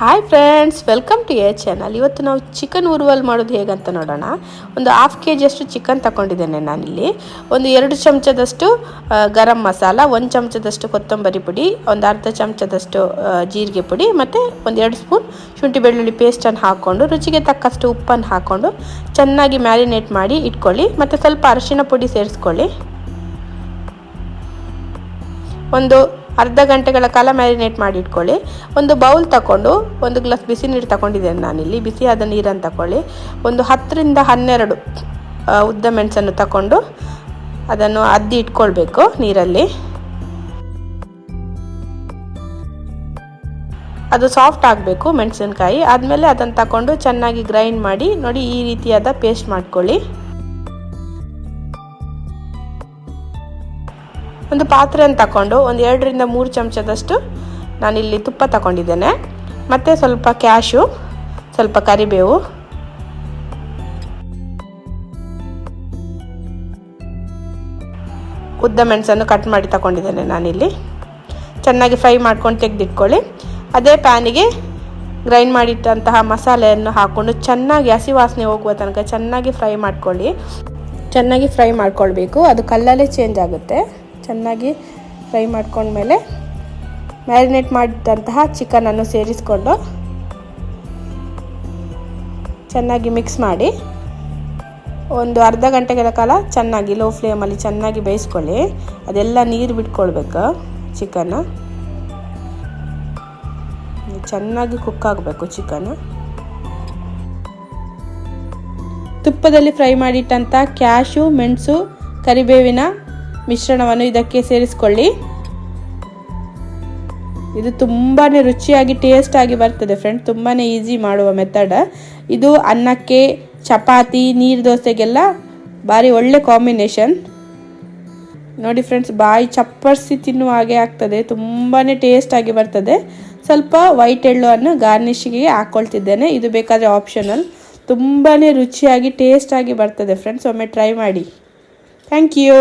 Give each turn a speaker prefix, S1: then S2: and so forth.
S1: Hi friends welcome to a channel ಇವತ್ತು ನಾವು chicken ಉರುವಲ್ ಮಾಡೋದು ಹೇಗಂತ ನೋಡೋಣ. ಒಂದು ಹಾಫ್ ಕೆ ಜಿಯಷ್ಟು ಚಿಕನ್ ತಗೊಂಡಿದ್ದೇನೆ ನಾನಿಲ್ಲಿ. ಒಂದು ಎರಡು ಚಮಚದಷ್ಟು ಗರಂ ಮಸಾಲ, ಒಂದು ಚಮಚದಷ್ಟು ಕೊತ್ತಂಬರಿ ಪುಡಿ, ಒಂದು ಅರ್ಧ ಚಮಚದಷ್ಟು ಜೀರಿಗೆ ಪುಡಿ, ಮತ್ತು ಒಂದು ಎರಡು ಸ್ಪೂನ್ ಶುಂಠಿ ಬೆಳ್ಳುಳ್ಳಿ ಪೇಸ್ಟನ್ನು ಹಾಕ್ಕೊಂಡು ರುಚಿಗೆ ತಕ್ಕಷ್ಟು ಉಪ್ಪನ್ನು ಹಾಕ್ಕೊಂಡು ಚೆನ್ನಾಗಿ ಮ್ಯಾರಿನೇಟ್ ಮಾಡಿ ಇಟ್ಕೊಳ್ಳಿ, ಮತ್ತು ಸ್ವಲ್ಪ ಅರಿಶಿನ ಪುಡಿ ಸೇರಿಸ್ಕೊಳ್ಳಿ. ಒಂದು ಅರ್ಧ ಗಂಟೆಗಳ ಕಾಲ ಮ್ಯಾರಿನೇಟ್ ಮಾಡಿ ಇಟ್ಕೊಳ್ಳಿ. ಒಂದು ಬೌಲ್ ತಗೊಂಡು ಒಂದು ಗ್ಲಾಸ್ ಬಿಸಿ ನೀರು ತಗೊಂಡಿದ್ದೇನೆ ನಾನಿಲ್ಲಿ. ಬಿಸಿಯಾದ ನೀರನ್ನು ತಗೊಳ್ಳಿ ಒಂದು ಹತ್ತರಿಂದ ಹನ್ನೆರಡು ಉದ್ದ ಮೆಣಸನ್ನು ತಗೊಂಡು ಅದನ್ನು ಅದ್ದಿ ಇಟ್ಕೊಳ್ಬೇಕು ನೀರಲ್ಲಿ. ಅದು ಸಾಫ್ಟ್ ಆಗಬೇಕು ಮೆಣಸಿನ್ಕಾಯಿ. ಆದಮೇಲೆ ಅದನ್ನು ತಗೊಂಡು ಚೆನ್ನಾಗಿ ಗ್ರೈಂಡ್ ಮಾಡಿ ನೋಡಿ ಈ ರೀತಿಯಾದ ಪೇಸ್ಟ್ ಮಾಡ್ಕೊಳ್ಳಿ. ಒಂದು ಪಾತ್ರೆಯನ್ನು ತಗೊಂಡು ಒಂದು ಎರಡರಿಂದ ಮೂರು ಚಮಚದಷ್ಟು ನಾನಿಲ್ಲಿ ತುಪ್ಪ ತಗೊಂಡಿದ್ದೇನೆ. ಮತ್ತು ಸ್ವಲ್ಪ ಕ್ಯಾಶು, ಸ್ವಲ್ಪ ಕರಿಬೇವು. ಉದ್ದ ಮೆಣಸನ್ನು ಕಟ್ ಮಾಡಿ ತಗೊಂಡಿದ್ದೇನೆ ನಾನಿಲ್ಲಿ. ಚೆನ್ನಾಗಿ ಫ್ರೈ ಮಾಡ್ಕೊಂಡು ತೆಗೆದಿಟ್ಕೊಳ್ಳಿ. ಅದೇ ಪ್ಯಾನಿಗೆ ಗ್ರೈಂಡ್ ಮಾಡಿಟ್ಟಂತಹ ಮಸಾಲೆಯನ್ನು ಹಾಕ್ಕೊಂಡು ಚೆನ್ನಾಗಿ ಹಸಿ ವಾಸನೆ ಹೋಗುವ ತನಕ ಚೆನ್ನಾಗಿ ಫ್ರೈ ಮಾಡ್ಕೊಳ್ಳಿ. ಚೆನ್ನಾಗಿ ಫ್ರೈ ಮಾಡ್ಕೊಳ್ಬೇಕು. ಅದು ಕಲ್ಲಲ್ಲೇ ಚೇಂಜ್ ಆಗುತ್ತೆ. ಚೆನ್ನಾಗಿ ಫ್ರೈ ಮಾಡ್ಕೊಂಡ್ಮೇಲೆ ಮ್ಯಾರಿನೇಟ್ ಮಾಡಿದಂತಹ ಚಿಕನನ್ನು ಸೇರಿಸ್ಕೊಂಡು ಚೆನ್ನಾಗಿ ಮಿಕ್ಸ್ ಮಾಡಿ ಒಂದು ಅರ್ಧ ಗಂಟೆಗಳ ಕಾಲ ಚೆನ್ನಾಗಿ ಲೋ ಫ್ಲೇಮಲ್ಲಿ ಚೆನ್ನಾಗಿ ಬೇಯಿಸ್ಕೊಳ್ಳಿ. ಅದೆಲ್ಲ ನೀರು ಬಿಟ್ಕೊಳ್ಬೇಕು ಚಿಕನ್. ಚೆನ್ನಾಗಿ ಕುಕ್ ಆಗಬೇಕು ಚಿಕನ್. ತುಪ್ಪದಲ್ಲಿ ಫ್ರೈ ಮಾಡಿಟ್ಟಂಥ ಕ್ಯಾಶು, ಮೆಣಸು, ಕರಿಬೇವಿನ ಮಿಶ್ರಣವನ್ನು ಇದಕ್ಕೆ ಸೇರಿಸಿಕೊಳ್ಳಿ. ಇದು ತುಂಬಾ ರುಚಿಯಾಗಿ ಟೇಸ್ಟ್ ಆಗಿ ಬರ್ತದೆ ಫ್ರೆಂಡ್ ತುಂಬಾ ಈಸಿ ಮಾಡುವ ಮೆಥಡ್ ಇದು ಅನ್ನಕ್ಕೆ, ಚಪಾತಿ, ನೀರು ದೋಸೆಗೆಲ್ಲ ಭಾರಿ ಒಳ್ಳೆ ಕಾಂಬಿನೇಷನ್ ನೋಡಿ ಫ್ರೆಂಡ್ಸ್ ಬಾಯಿ ಚಪ್ಪರ್ಸಿ ತಿನ್ನುವ ಹಾಗೆ ಆಗ್ತದೆ. ತುಂಬಾ ಟೇಸ್ಟ್ ಆಗಿ ಬರ್ತದೆ. ಸ್ವಲ್ಪ ವೈಟ್ ಎಳ್ಳುವನ್ನು ಗಾರ್ನಿಷಿಗೆ ಹಾಕ್ಕೊಳ್ತಿದ್ದೇನೆ ಇದು ಬೇಕಾದರೆ ಆಪ್ಷನಲ್ ತುಂಬಾ ರುಚಿಯಾಗಿ ಟೇಸ್ಟ್ ಆಗಿ ಬರ್ತದೆ ಫ್ರೆಂಡ್ಸ್ ಒಮ್ಮೆ ಟ್ರೈ ಮಾಡಿ. Thank you